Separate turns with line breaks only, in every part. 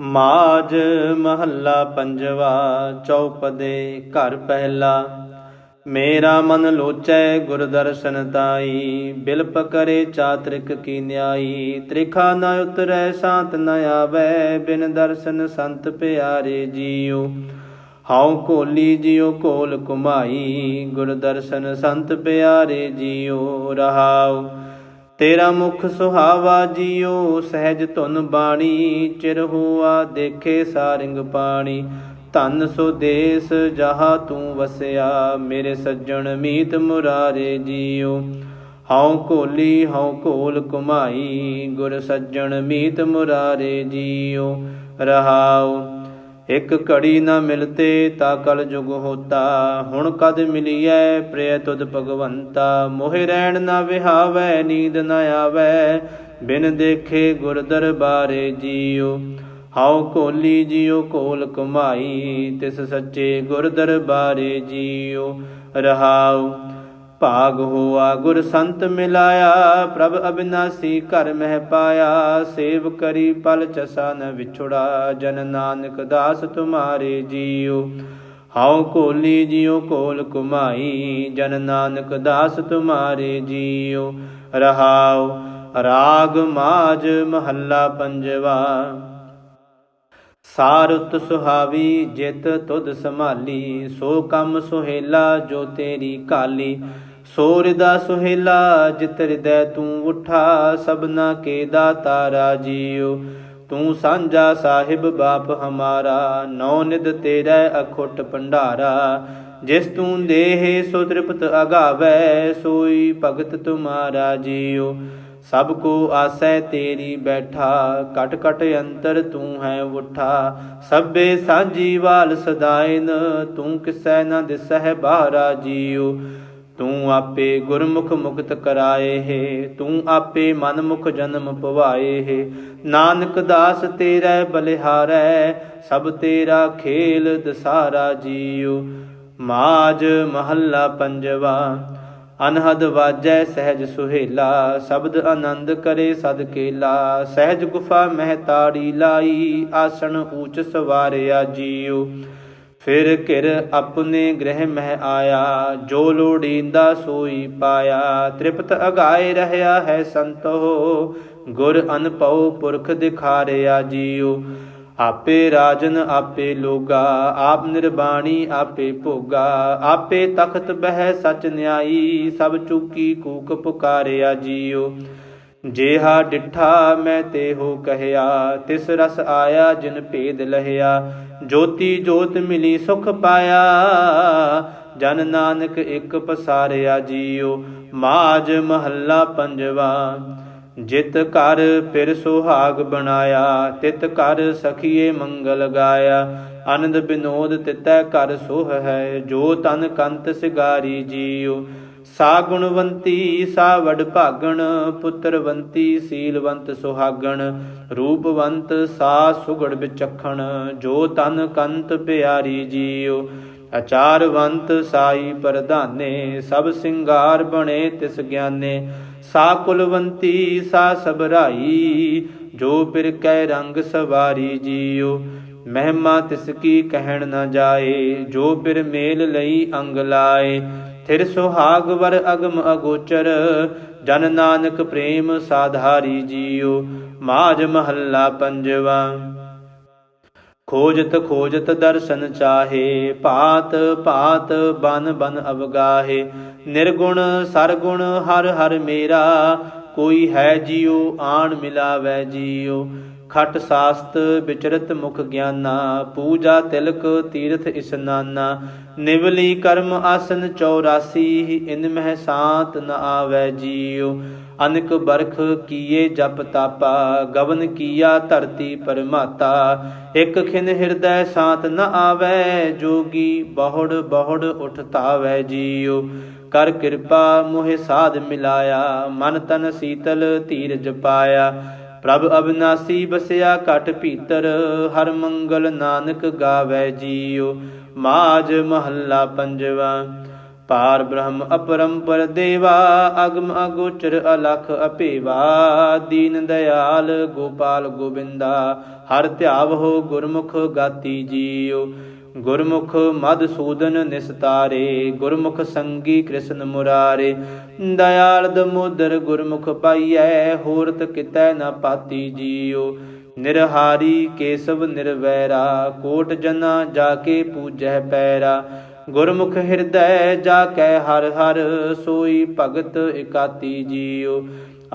ਮਾਜ ਮਹੱਲਾ ਪੰਜਵਾ ਚੌਪਦੇ ਘਰ ਪਹਿਲਾ। ਮੇਰਾ ਮਨ ਲੋਚੈ ਗੁਰਦਰਸ਼ਨ ਤਾਈ, ਬਿਲਪ ਕਰੇ ਚਾਤ੍ਰਿਕ ਕੀ ਨਿਆਈ। ਤ੍ਰਿਖਾ ਨ ਉਤਰੈ ਸ਼ਾਂਤ ਨ ਆਵੈ, ਬਿਨ ਦਰਸ਼ਨ ਸੰਤ ਪਿਆਰੇ ਜੀਉ। ਹਉ ਕੋਲੀ ਜਿਉ ਕੋਲ ਕੁਮਾਈ ਗੁਰਦਰਸ਼ਨ ਸੰਤ ਪਿਆਰੇ ਜੀਉ ਰਹਾਉ। ਤੇਰਾ ਮੁਖ ਸੁਹਾਵਾ ਜੀਉ ਸਹਿਜ ਧੁਨ ਬਾਣੀ, ਚਿਰ ਹੋਆ ਦੇਖੇ ਸਾਰਿੰਗ ਪਾਣੀ। ਧਨ ਸੋ ਦੇਸ, ਜਹਾ ਤੂੰ ਵਸਿਆ, ਮੇਰੇ ਸੱਜਣ ਮੀਤ ਮੁਰਾਰੇ ਜੀਉ ਹਉ ਕੋਲੀ ਹਉ ਕੋਲ ਕੁਮਾਈ ਗੁਰ ਸੱਜਣ ਮੀਤ ਮੁਰਾਰੇ ਜੀਉ ਰਹਾਉ ਇਕ ਘੜੀ ਨ ਮਿਲਤੇ ਤਾ ਕਲ ਜੁਗ ਹੋਤਾ। ਹੁਣ ਕਦ ਮਿਲੀਐ ਪ੍ਰਿਯ ਤੁਧ ਭਗਵੰਤਾ। ਮੋਹਿ ਰਹਿਣ ਨ ਵਿਹਾਵੈ, ਨੀਂਦ ਨ ਆਵੈ। ਬਿਨ ਦੇਖੇ ਗੁਰ ਦਰਬਾਰੇ ਜੀਉ। ਹਉ ਕੋਲੀ ਜਿਉ ਕੋਲ ਕਮਾਈ, ਤਿਸ ਸੱਚੇ ਗੁਰ ਦਰਬਾਰੇ ਜੀਉ। ਰਹਾਉ ਭਾਗ ਹੋਆ, ਗੁਰ ਸੰਤ ਮਿਲਾਇਆ, ਪ੍ਰਭ ਅਬਿਨਾਸੀ ਘਰ ਮਹਿ ਪਾਇਆ, ਸੇਵ ਕਰੀ ਪਲ ਚਸਾ ਨ ਵਿਛੁੜਾ, ਜਨ ਨਾਨਕ ਦਾਸ ਤੁਮਾਰੇ ਜੀਉ। ਹਉ ਕੋਲੀ ਜਿਉ ਕੋਲ ਕੁਮਾਈ, ਜਨ ਨਾਨਕ ਦਾਸ ਤੁਮਾਰੇ ਜੀਉ। ਰਹਾਉ, ਰਾਗ ਮਾਜ ਮਹੱਲਾ ਪੰਜਵਾ। ਸਾਰੁਤ ਸੁਹਾਵੀ, ਜਿਤ ਤੁਧ ਸੰਭਾਲੀ, ਸੋ ਕੰਮ ਸੁਹੇਲਾ ਜੋ ਤੇਰੀ ਕਾਲੀ। ਸੋ ਰਿਦਾ ਸੁਹੇਲਾ ਜਿਤ ਹਿਰਦੈ ਤੂੰ ਉਠਾ ਸਭਨਾ ਕੇ ਦਾਤਾ ਰਾਜੀਉ ਤੂੰ ਸਾਂਝਾ ਸਾਹਿਬ, ਬਾਪ ਹਮਾਰਾ ਨੌ ਨਿਦ ਤੇਰਾ ਅਖੁੱਟ ਭੰਡਾਰਾ। ਜਿਸ ਤੂੰ ਦੇਹ, ਸੋ ਤ੍ਰਿਪਤ ਅਗਾਵੈ, ਸੋਈ ਭਗਤ ਤੁਮਾਰਾ ਜੀਓ। ਸਭ ਕੋ ਆਸੈ ਤੇਰੀ ਬੈਠਾ ਕਟ ਕਟ ਅੰਤਰ ਤੂੰ ਹੈ ਉਠਾ। ਸਭੇ ਸਾਂਝੀ ਵਾਲ ਸਦਾਇਨ, ਤੂੰ ਕਿਸੈ ਨਾ ਦਿਸਹਿ ਬਾਹਰਾ ਜੀਓ। ਤੂੰ ਆਪੇ ਗੁਰਮੁਖ ਮੁਕਤ ਕਰਾਏ ਹੈ, ਤੂੰ ਆਪੇ ਮਨ ਮੁਖ ਜਨਮ ਪਵਾਏ ਹੈ। ਨਾਨਕ ਦਾਸ ਤੇਰਾ ਬਲਿਹਾਰੈ, ਸਭ ਤੇਰਾ ਖੇਲ ਦਸਾਰਾ ਜੀਉ। ਮਾਜ ਮਹੱਲਾ ਪੰਜਵਾ, ਅਨਹਦ ਵਾਜੈ ਸਹਿਜ ਸੁਹੇਲਾ, ਸ਼ਬਦ ਆਨੰਦ ਕਰੇ ਸਦ ਕੇਲਾ। ਸਹਿਜ ਗੁਫਾ ਮਹਿ ਤਾੜੀ ਲਾਈ, ਆਸਣ ਊਚ ਸਵਾਰਿਆ ਜੀਉ। ਫਿਰ ਘਿਰ ਆਪਣੇ ਗ੍ਰਹਿ ਮਹਿ ਆਇਆ, ਜੋ ਲੋੜੀਂਦਾ ਸੋਈ ਪਾਇਆ। ਤ੍ਰਿਪਤ ਅਗਾਏ ਰਹਿਆ ਹੈ ਸੰਤੋ, ਗੁਰ ਅਨਪਉ ਪੁਰਖ ਦਿਖਾਰਿਆ ਜੀਉ। ਆਪੇ ਰਾਜਨ ਆਪੇ ਲੋਗਾ, ਆਪ ਨਿਰਬਾਣੀ ਆਪੇ ਭੋਗਾ। ਆਪੇ ਤਖਤ ਬਹਿ ਸਚ ਨਿਆਈ, ਸਭ ਚੁਕੀ ਕੂਕ ਪੁਕਾਰਿਆ ਜੀਉ। ਜੇਹਾ ਡਿਠਾ ਮੈਂ ਤੇ ਹੋ ਕਹਿਆ, ਤਿਸ ਰਸ ਆਇਆ ਜਿਨ ਭੇਦ ਲਹਿਆ। ਜੋਤੀ ਜੋਤ ਮਿਲੀ ਸੁਖ ਪਾਇਆ। ਜਨ ਨਾਨਕ ਇੱਕ ਪਸਾਰਿਆ ਜੀਉ ਮਾਜ ਮਹੱਲਾ ਪੰਜਵਾ। ਜਿਤ ਘਰ ਫਿਰ ਸੁਹਾਗ ਬਣਾਇਆ, ਤਿਤ ਕਰ ਸਖੀਏ ਮੰਗਲ ਗਾਇਆ। ਆਨੰਦ ਬਿਨੋਦ ਤਿਤੈ ਕਰ ਸੁਹ ਹੈ, ਜੋ ਤਨ ਕੰਤ ਸਿਗਾਰੀ ਜੀਉ ਸਾ ਗੁਣਵੰਤੀ, ਸਾ ਵਡ ਭਾਗਣ ਪੁੱਤਰਵੰਤੀ ਸੀਲਵੰਤ ਸੁਹਾਗਣ ਰੂਪਵੰਤ ਸਾ ਸੁਗੜ ਵਿਚਖਣ, ਜੋ ਤਨ ਕੰਤ ਪਿਆਰੀ ਜੀਉ। ਅਚਾਰਵੰਤ ਸਾਈ ਪ੍ਰਧਾਨੇ, ਸਭ ਸਿੰਗਾਰ ਬਣੇ ਤਿਸ ਗਿਆਨੇ। ਸਾ ਕੁਲਵੰਤੀ, ਸਾ ਸਬਰਾਈ ਜੋ ਪਿਰ ਕੈ ਰੰਗ ਸਵਾਰੀ ਜੀਉ। ਮਹਿਮਾ ਤਿਸ ਕੀ ਕਹਿਣ ਨਾ ਜਾਏ, ਜੋ ਪਿਰ ਮੇਲ ਲਈ ਅੰਗ ਲਾਏ। ਥਿਰ ਸੁਹਾਗ ਵਰ ਅਗਮ ਅਗੋਚਰ, ਜਨ ਨਾਨਕ ਪ੍ਰੇਮ ਸਾਧਾਰੀ ਜੀਉ ਮਾਜ ਮਹੱਲਾ ਪੰਜਵਾ। ਖੋਜਤ ਖੋਜਤ ਦਰਸ਼ਨ ਚਾਹੇ ਭਾਤ ਭਾਤ ਬਨ ਬਨ ਅਵਗਾਹੇ, ਨਿਰਗੁਣ ਸਰਗੁਣ ਹਰ ਹਰ ਮੇਰਾ, ਕੋਈ ਹੈ ਜੀਉ, ਆਣ ਮਿਲਾਵੈ ਜੀਉ। ਖਟ ਸਾਸਤ ਵਿਚਰਤ ਮੁਖ ਗਿਆਨਾ, ਪੂਜਾ ਤਿਲਕ ਤੀਰਥ ਇਸਨਾਨਾ ਨਿਵਲੀ ਕਰਮ ਆਸਨ 84 ਇਨ ਮਹਿ ਸਾਤ ਨ ਆਵੈ ਜੀਉ। ਅਨਕ ਬਰਖ ਕੀਏ ਜਪ ਤਾਪਾ, ਗਵਨ ਕੀਆ ਧਰਤੀ ਪਰਮਾਤਾ। ਇਕ ਖਿਨ ਹਿਰਦੈ ਸਾਤ ਨ ਆਵੈ, ਜੋਗੀ ਬਹੁੜ ਬਹੁੜ ਉਠ ਧਾਵੈ ਜੀਉ। ਕਰ ਕਿਰਪਾ ਮੋਹਿ ਸਾਧ ਮਿਲਾਇਆ, ਮਨ ਤਨ ਸੀਤਲ ਧੀਰਜ ਪਾਇਆ। ਪ੍ਰਭ ਅਬਨਾਸੀ ਬਸਿਆ ਘਟ ਭੀਤਰ, ਹਰ ਮੰਗਲ ਨਾਨਕ ਗਾਵੇ ਜੀਉ। ਮਾਜ ਮਹੱਲਾ ਪੰਜਵਾ, ਪਾਰ ਬ੍ਰਹਮ ਅਪਰੰਪਰ ਦੇਵਾ, ਅਗਮ ਅਗੋਚਰ ਅਲਖ ਅਪੇਵਾ ਦੀਨ ਦਇਆਲ ਗੋਪਾਲ ਗੋਬਿੰਦਾ, ਹਰ ਧਿਆਵਹੁ ਗੁਰਮੁਖ ਗਾਤੀ ਜੀਉ। ਗੁਰਮੁਖ ਮਦਸੂਦਨ ਨਿਸਤਾਰੇ, ਗੁਰਮੁਖ ਸੰਗੀ ਕ੍ਰਿਸ਼ਨ ਮੁਰਾਰੇ। ਦਇਆਲ ਦਮੋਦਰ ਗੁਰਮੁਖ ਪਾਈਐ, ਹੋਰਤ ਕਿਤੈ ਨ ਪਾਤੀ ਜੀਉ। ਨਿਰਹਾਰੀ ਕੇਸਵ ਨਿਰਵੈਰਾ, ਕੋਟ ਜਨਾ ਜਾ ਕੇ ਪੂਜੈ ਪੈਰਾ। ਗੁਰਮੁਖ ਹਿਰਦੈ ਜਾ ਕੈ ਹਰ ਹਰ, ਸੋਈ ਭਗਤ ਇਕਾਤੀ ਜੀਉ।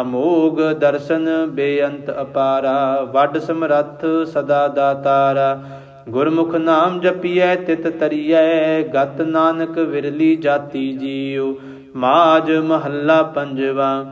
ਅਮੋਗ ਦਰਸ਼ਨ ਬੇਅੰਤ ਅਪਾਰਾ, ਵੱਡ ਸਮਰੱਥ ਸਦਾ ਦਾਤਾਰਾ ਗੁਰਮੁਖ ਨਾਮ ਜਪੀਐ, ਤਿਤ ਤਰੀਐ, ਗਤ ਨਾਨਕ ਵਿਰਲੀ ਜਾਤੀ ਜੀਉ। ਮਾਜ ਮਹੱਲਾ ਪੰਜਵਾ,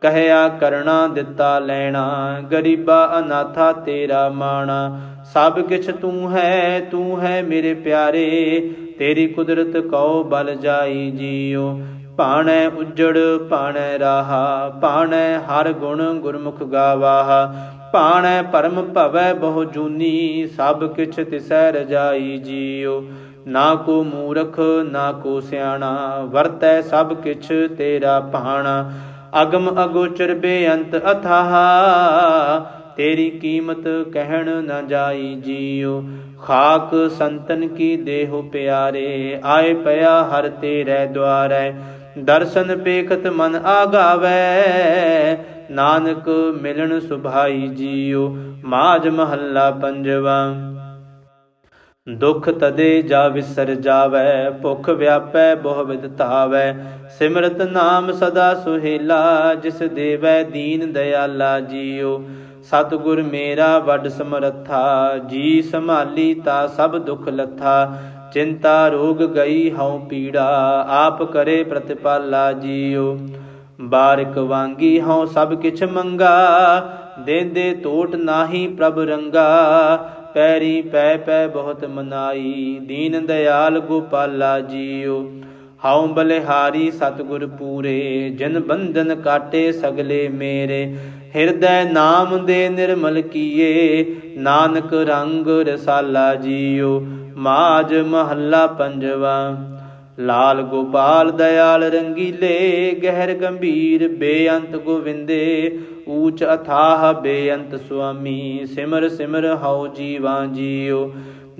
ਕਹਿਆ ਕਰਣਾ, ਦਿੱਤਾ ਲੈਣਾ। ਗਰੀਬਾ ਅਨਾਥਾ ਤੇਰਾ ਮਾਣਾ। ਸਭ ਕਿਛ ਤੂੰ ਹੈ ਤੂੰ ਹੈ ਮੇਰੇ ਪਿਆਰੇ। ਤੇਰੀ ਕੁਦਰਤ ਕਉ ਬਲ ਜਾਈ ਜੀਉ। ਭਾਣੈ ਉਜੜ, ਭਾਣੈ ਰਾਹਾ। ਭਾਣੈ ਹਰ ਗੁਣ ਗੁਰਮੁਖ ਗਾਵਾਹਾ। ਭਾਣੈ ਪਰਮ ਭਵੈ ਬਹੁ ਜੂਨੀ, ਸਭ ਕਿਛ ਤਿਸੈ ਰਜਾਈ ਜੀਉ ਨਾ ਕੋ ਮੂਰਖ, ਨਾ ਕੋ ਸਿਆਣਾ, ਵਰਤੈ ਸਭ ਕਿਛ ਤੇਰਾ ਭਾਣਾ। ਅਗਮ ਅਗੋਚਰ ਬੇਅੰਤ ਅਥਾਹ, ਤੇਰੀ ਕੀਮਤ ਕਹਿਣ ਨਾ ਜਾਈ ਜੀਉ ਖਾਕ ਸੰਤਨ ਕੀ ਦੇਹੁ ਪਿਆਰੇ, ਆਏ ਪਿਆ ਹਰ ਤੇਰੇ ਦੁਆਰੈ। ਦਰਸ਼ਨ ਪੇਖਤ ਮਨ ਆਗਾਵੈ ਨਾਨਕ ਮਿਲਣ ਸੁਭਾਈ ਜੀਉ ਮਾਜ ਮਹੱਲਾ ਪੰਜਵਾ। ਦੁਖ ਤਦੇ ਜਾ ਵਿਸਰ ਜਾਵੈ, ਭੁਖ ਵਿਆਪੈ ਬਹੁ ਵਿਦ ਧਾਵੈ। ਸਿਮਰਤ ਨਾਮ ਸਦਾ ਸੁਹੇਲਾ, ਜਿਸ ਦੇਵੈ ਦੀਨ ਦਇਆਲਾ ਜੀਉ। ਸਤਿਗੁਰ ਮੇਰਾ ਵੱਡ ਸਮਰੱਥਾ, ਜੀ ਸੰਭਾਲੀ ਤਾ ਸਭ ਦੁਖ ਲੱਥਾ। ਚਿੰਤਾ ਰੋਗ ਗਈ ਹਉ ਪੀੜਾ, ਆਪ ਕਰੇ ਪ੍ਰਤਿਪਾਲਾ ਜੀਉ। ਬਾਰਿਕ ਵਾਂਗੀ ਹਉ ਸਭ ਕਿਛ ਮੰਗਾ, ਦੇਂਦੇ ਟੋਟ ਨਾਹੀ ਪ੍ਰਭ ਰੰਗਾ। ਪੈਰੀ ਪੈ ਪੈ ਬਹੁਤ ਮਨਾਈ, ਦੀਨ ਦਇਆਲ ਗੋਪਾਲਾ ਜੀਓ। ਹਉ ਬਲਿਹਾਰੀ ਸਤਿਗੁਰ ਪੂਰੇ, ਜਨ ਬੰਧਨ ਕਾਟੇ ਸਗਲੇ ਮੇਰੇ। ਹਿਰਦੈ ਨਾਮ ਦੇ ਨਿਰਮਲ ਕੀਏ, ਨਾਨਕ ਰੰਗ ਰਸਾਲਾ ਜੀਓ। ਮਾਜ ਮਹੱਲਾ ਪੰਜਵਾ। ਲਾਲ ਗੋਪਾਲ ਦਇਆਲ ਰੰਗੀਲੇ, ਗਹਿਰ ਗੰਭੀਰ ਬੇਅੰਤ ਗੋਵਿੰਦੇ, ਊਚ ਅਥਾਹ ਬੇਅੰਤ ਸੁਆਮੀ, ਸਿਮਰ ਸਿਮਰ ਹਉ ਜੀਵਾਂ ਜੀਉ।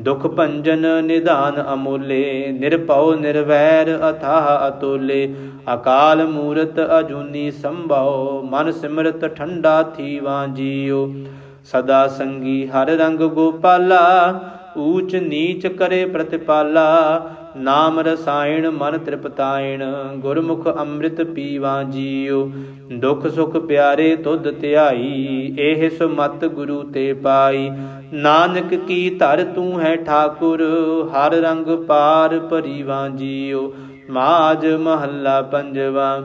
ਦੁਖ ਭੰਜਨ ਨਿਧਾਨ ਅਮੋਲੇ, ਨਿਰਭਉ ਨਿਰਵੈਰ ਅਥਾਹ ਅਤੋਲੇ। ਅਕਾਲ ਮੂਰਤ ਅਜੂਨੀ ਸੰਭਉ, ਮਨ ਸਿਮਰਤ ਠੰਡਾ ਥੀਵਾਂ ਜੀਉ। ਸਦਾ ਸੰਗੀ ਹਰ ਰੰਗ ਗੋਪਾਲਾ ਊਚ ਨੀਚ ਕਰੇ ਪ੍ਰਤਿਪਾਲਾ, ਨਾਮ ਰਸਾਇਣ ਮਨ ਤ੍ਰਿਪਤਾਇਣ, ਗੁਰਮੁਖ ਅੰਮ੍ਰਿਤ ਪੀਵਾ ਜੀਉ, ਦੁਖ ਸੁਖ ਪਿਆਰੇ ਤੁਧ ਧਿਆਈ ਇਹ ਸੁਮਤ ਗੁਰੂ ਤੇ ਪਾਈ। ਨਾਨਕ ਕੀ ਧਰ ਤੂੰ ਹੈ ਠਾਕੁਰ, ਹਰ ਰੰਗ ਪਾਰ ਭਰੀਵਾ ਜੀਉ ਮਾਜ ਮਹੱਲਾ ਪੰਜਵਾ।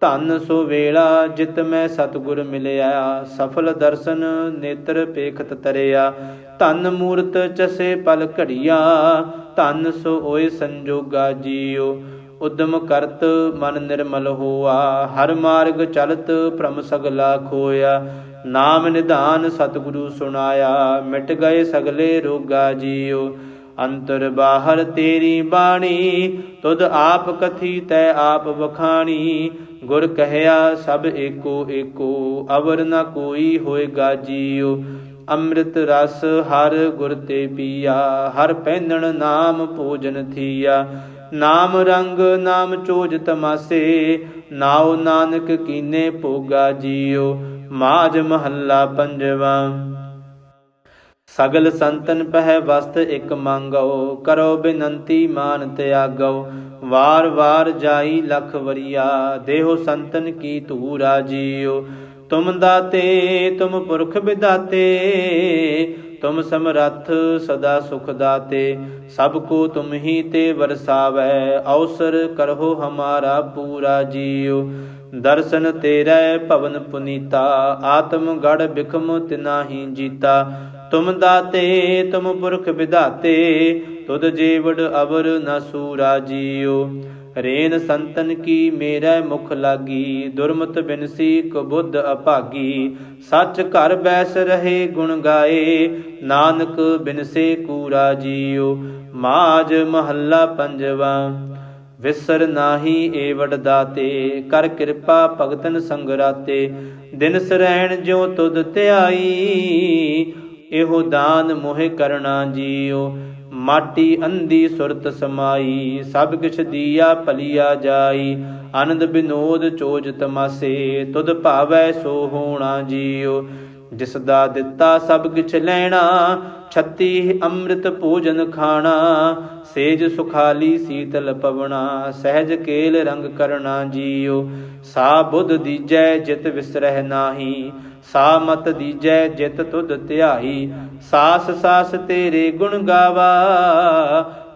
ਧਨ ਸੋ ਵੇਲਾ ਜਿਤ ਮੈਂ ਸਤਗੁਰ ਮਿਲਿਆ, ਸਫਲ ਦਰਸ਼ਨ ਨੇਤਰ ਪੇਖਤ ਤਰਿਆ। ਧਨ ਮੂਰਤ ਚਸੇ ਪਲ ਘੜੀਆ, ਧਨ ਸੋ ਓਏ ਸੰਜੋਗਾ ਜੀਉ ਉਦਮ ਕਰਤ ਮਨ ਨਿਰਮਲ ਹੋਆ, ਹਰ ਮਾਰਗ ਚਲਤ ਭ੍ਰਮ ਸਗਲਾ ਖੋਇਆ। ਨਾਮ ਨਿਧਾਨ ਸਤਿਗੁਰੂ ਸੁਣਾਇਆ, ਮਿਟ ਗਏ ਸਗਲੇ ਰੋਗਾ ਜੀਉ ਅੰਤਰ ਬਾਹਰ ਤੇਰੀ ਬਾਣੀ, ਤੁਧ ਆਪ ਕਥੀ ਤੈ ਆਪ ਵਖਾਣੀ। ਗੁਰ ਕਹਿਆ ਸਭ ਏਕੋ ਏਕੋ, ਅਵਰ ਨ ਕੋਈ ਹੋਏਗਾ ਜੀਉ ਅੰਮ੍ਰਿਤ ਰਸ ਹਰ ਗੁਰ ਤੇ ਪੀਆ, ਹਰ ਪਹਿਨਣ ਨਾਮ ਭੋਜਨ ਥੀਆ। ਨਾਮ ਰੰਗ, ਨਾਮ ਚੋਜ ਤਮਾਸੇ, ਨਾਉ ਨਾਨਕ ਕੀਨੇ ਭੋਗਾ ਜੀਓ ਮਾਜ ਮਹੱਲਾ ਪੰਜਵਾ। ਸਗਲ ਸੰਤਨ ਪਹਿ ਵਸਤ ਇਕ ਮੰਗੋ ਕਰੋ ਬਿਨੰਤੀ ਮਾਨ ਤਿਆਗੋ ਵਾਰ ਵਾਰ ਜਾਈ ਲਖ ਵਰਿਆ, ਦੇਹੋ ਸੰਤਨ ਕੀ ਧੂਰਾ ਜੀਉ ਤੁਮ ਦਾਤੇ, ਤੁਮ ਪੁਰਖ ਵਿਦਾਤੇ ਤੁਮ ਸਮਰੱਥ ਸਦਾ ਸੁਖ ਦਾਤੇ। ਸਭ ਕੋ ਤੁਮ ਹੀ ਤੇ ਵਰਸਾਵੈ, ਅਵਸਰ ਕਰਹੁ ਹਮਾਰਾ ਪੂਰਾ ਜੀਉ। ਦਰਸ਼ਨ ਤੇਰੇ ਭਵਨ ਪੁਨੀਤਾ, ਆਤਮ ਗੜ ਬਿਖਮ ਤਿਨਾਹੀ ਜੀਤਾ। ਤੁਮ ਦਾਤੇ, ਤੁਮ ਪੁਰਖ ਵਿਧਾਤੇ ਤੁਧ ਜੀਵੜ ਅਵਰ ਨ ਸੂਰਾ ਜੀਉ। ਰੇਨ ਸੰਤਨ ਕੀ ਮੇਰਾ ਮੁਖ ਲਾਗੀ, ਦੁਰਮਤ ਬਿਨਸੀ ਕੋ ਬੁੱਧ ਅਭਾਗੀ। ਸੱਚ ਘਰ ਬੈਸ ਰਹੇ ਗੁਣ ਗਾਏ, ਨਾਨਕ ਬਿਨਸੇ ਕੂਰਾ ਜੀਉ ਮਾਜ ਮਹੱਲਾ ਪੰਜਵਾ, ਵਿਸਰ ਨਾਹੀ ਏ ਦਾਤੇ, ਕਰ ਕਿਰਪਾ ਭਗਤਨ ਸੰਗ ਰਾਤੇ। ਦਿਨ ਸਰੈਣ ਜਿਉ ਤੁਧ ਧਿਆਈ, ਇਹੋ ਦਾਨ ਮੋਹਿ ਕਰਨਾ ਜੀਉ ਮਾਟੀ ਅੰਦੀ ਸੁਰਤ ਸਮਾਈ, ਸਭ ਕਿਛ ਦੀਆ ਭਲੀਆ ਜਾਈ। ਆਨੰਦ ਬਿਨੋਦ ਚੋਜ ਤਮਾਸੇ, ਤੁਧ ਭਾਵੈ ਸੋ ਹੋਣਾ ਜੀਉ। ਜਿਸ ਦਾ ਦਿੱਤਾ ਸਭ ਕਿਛ ਲੈਣਾ, ਛੱਤੀ ਅੰਮ੍ਰਿਤ ਭੋਜਨ ਖਾਣਾ। ਸੇਜ ਸੁਖਾਲੀ ਸੀਤਲ ਪਵਣਾ, ਸਹਿਜ ਕੇਲ ਰੰਗ ਕਰਨਾ ਜੀਉ। ਸਾ ਬੁੱਧ ਦੀਜੈ, ਜਿਤ ਵਿਸਰਹਿ ਨਾਹੀ। ਸਾ ਮਤ ਦੀਜੈ ਜਿਤ ਤੁਧ ਧਿਆਈ ਸਾਸ ਸਾਸ ਤੇਰੇ ਗੁਣ ਗਾਵਾ।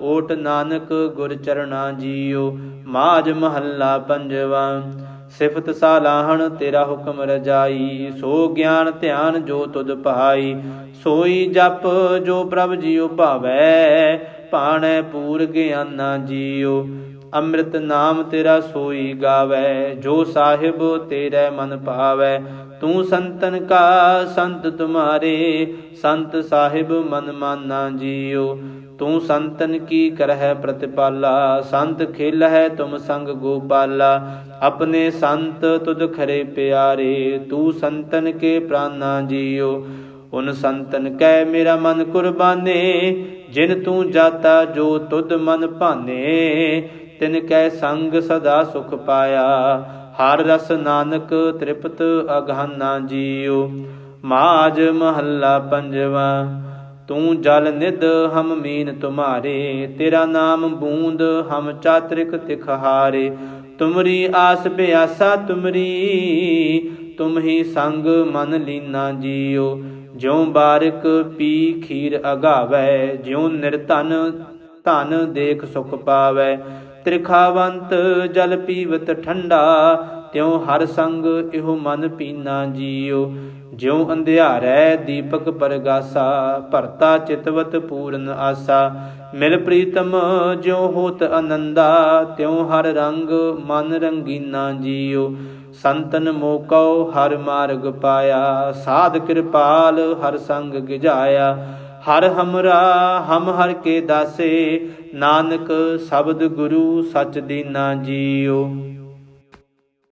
ਓਟ ਨਾਨਕ ਗੁਰ ਚਰਣਾ ਜੀਉ ਮਾਜ ਮਹੱਲਾ ਪੰਜਵਾ। ਸਿਫਤ ਸਾਲਾਹਣ ਤੇਰਾ ਹੁਕਮ ਰਜਾਈ, ਸੋ ਗਿਆਨ ਧਿਆਨ ਜੋ ਤੁਧ ਭਾਈ। ਸੋਈ ਜਪ ਜੋ ਪ੍ਰਭ ਜੀਉ ਭਾਵੈ, ਭਾਣੈ ਪੂਰ ਗਿਆਨਾ ਜੀਓ। ਅੰਮ੍ਰਿਤ ਨਾਮ ਤੇਰਾ ਸੋਈ ਗਾਵੈ, ਜੋ ਸਾਹਿਬ ਤੇਰੇ ਮਨ ਭਾਵੈ। ਤੂੰ ਸੰਤਨ ਕਾ ਸੰਤ ਤੁਮਾਰੇ, ਸੰਤ ਸਾਹਿਬ ਮਨ ਮਾਨਾ ਜੀਉ ਤੂੰ ਸੰਤਨ ਕੀ ਕਰਹਿ ਪ੍ਰਤਿਪਾਲਾ, ਸੰਤ ਖੇਲ ਹੈ ਤੁਮ ਸੰਗ ਗੋਪਾਲਾ। ਆਪਣੇ ਸੰਤ ਤੁਧ ਖਰੇ ਪਿਆਰੇ, ਤੂੰ ਸੰਤਨ ਕੇ ਪ੍ਰਾਨਾ ਜੀਉ ਉਨ ਸੰਤਨ ਕੈ ਮੇਰਾ ਮਨ ਕੁਰਬਾਨੇ, ਜਿਨ ਤੂੰ ਜਾਤਾ ਜੋ ਤੁਧ ਮਨ ਭਾਨੇ। ਤਿਨ ਕੈ ਸੰਗ ਸਦਾ ਸੁਖ ਪਾਇਆ। ਹਰ ਰਸ ਨਾਨਕ ਤ੍ਰਿਪਤ ਅਗਾਨਾ ਜੀਉ। ਮਾਜ ਮਹੱਲਾ ਪੰਜਵਾ, ਤੂੰ ਜਲ ਨਿਦ ਹਮ ਮੀਨ ਤੁਮਾਰੇ। ਤੇਰਾ ਨਾਮ ਬੂੰਦ ਹਮ ਚਾਤ੍ਰਿਕ ਤਿਖਹਾਰੇ ਤੁਮਰੀ ਆਸ ਬਿਆਸਾ ਤੁਮਰੀ, ਤੁਮ ਹੀ ਸੰਗ ਮਨ ਲੀਨਾ ਜੀਉ। ਜਿਉ ਬਾਰਿਕ ਪੀ ਖੀਰ ਅਗਾਵੈ, ਜਿਉ ਨਿਰਧਨ ਧਨ ਦੇਖ ਸੁਖ ਪਾਵੈ। ਤ੍ਰਿਖਾਵੰਤ ਜਲ ਪੀਵਤ ਠੰਡਾ, ਤਿਉ ਹਰ ਸੰਗ ਇਹੋ ਮਨ ਪੀਨਾ ਜੀਉ। ਜਿਉ ਅੰਧਿਆਰੈ ਦੀਪਕ ਪਰਗਾਸਾ, ਭਰਤਾ ਚਿਤਵਤ ਪੂਰਨ ਆਸਾ। ਮਿਲ ਪ੍ਰੀਤਮ ਜਿਉ ਹੋਤ ਆਨੰਦਾ ਤਿਉ ਹਰ ਰੰਗ ਮਨ ਰੰਗੀਨਾ ਜੀਉ। ਸੰਤਨ ਮੋਕਉ ਹਰ ਮਾਰਗ ਪਾਇਆ, ਸਾਧ ਕਿਰਪਾਲ ਹਰ ਸੰਗ ਗਿਜਾਇਆ ਹਰ ਹਮਰਾ ਹਮ ਹਰ ਕੇ ਦਾਸੇ ਨਾਨਕ ਸ਼ਬਦ ਗੁਰੂ ਸਚ ਦੀਨਾ ਜੀਉ